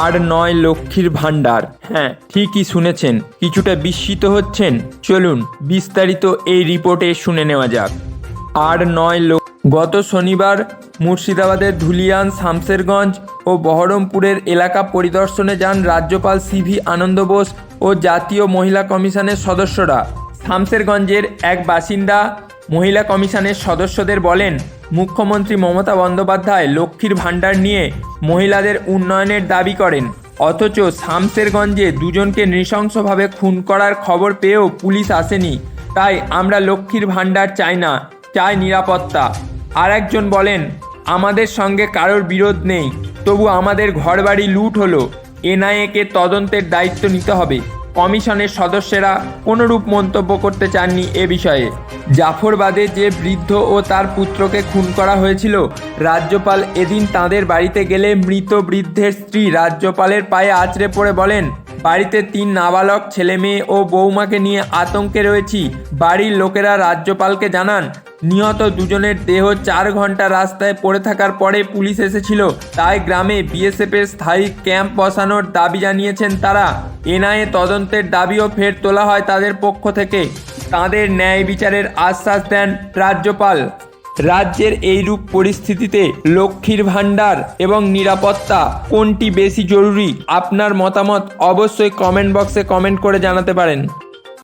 আর নয় লক্ষ্মীর ভাণ্ডার। হ্যাঁ ঠিকই শুনেছেন। কিছুটা বিস্মিত হচ্ছেন? চলুন, বিস্তারিত এই রিপোর্টে শুনে নেওয়া যাক। আর নয় লোক গত শনিবার মুর্শিদাবাদের ধুলিয়ান শামসেরগঞ্জ ও বহরমপুরের এলাকা পরিদর্শনে যান রাজ্যপাল সিভি আনন্দ বোস ও জাতীয় মহিলা কমিশনের সদস্যরা। শামসেরগঞ্জের এক বাসিন্দা মহিলা কমিশনের সদস্যদের বলেন, মুখ্যমন্ত্রী মমতা বন্দ্যোপাধ্যায় লক্ষ্মীর ভাণ্ডার নিয়ে মহিলাদের উন্নয়নের দাবি করেন, অথচ শামসেরগঞ্জে দুজনকে নৃশংসভাবে খুন করার খবর পেয়েও পুলিশ আসেনি। তাই আমরা লক্ষ্মীর ভাণ্ডার চাই না, চাই নিরাপত্তা। আর একজন বলেন, আমাদের সঙ্গে কারোর বিরোধ নেই, তবু আমাদের ঘরবাড়ি লুট হলো। এনআইএকে তদন্তের দায়িত্ব নিতে হবে। কমিশনের সদস্যেরা কোনোরূপ মন্তব্য করতে চাননি এ বিষয়ে। জাফরবাদে যে বৃদ্ধ ও তার পুত্রকে খুন করা হয়েছিল, রাজ্যপাল এদিন তাদের বাড়িতে গেলে মৃত বৃদ্ধের স্ত্রী রাজ্যপালের পায়ে আছড়ে পড়ে বলেন বাড়িতে তিন নাবালক ছেলে মেয়ে ও বৌমাকে নিয়ে আতঙ্কে রয়েছি। বাড়ির লোকেরা রাজ্যপালকে জানান, নিহত দুজনের দেহ চার ঘণ্টা রাস্তায় পড়ে থাকার পরে পুলিশ এসেছিল। তাই গ্রামে বিএসএফের স্থায়ী ক্যাম্প বসানোর দাবি জানিয়েছেন তারা। এনআইএ তদন্তের দাবিও ফের তোলা হয় তাদের পক্ষ থেকে। তাদের ন্যায় বিচারের আশ্বাস দেন রাজ্যপাল। রাজ্যের এইরূপ পরিস্থিতিতে লক্ষ্মীর ভাণ্ডার এবং নিরাপত্তা কোনটি বেশি জরুরি? আপনার মতামত অবশ্যই কমেন্ট বক্সে কমেন্ট করে জানাতে পারেন।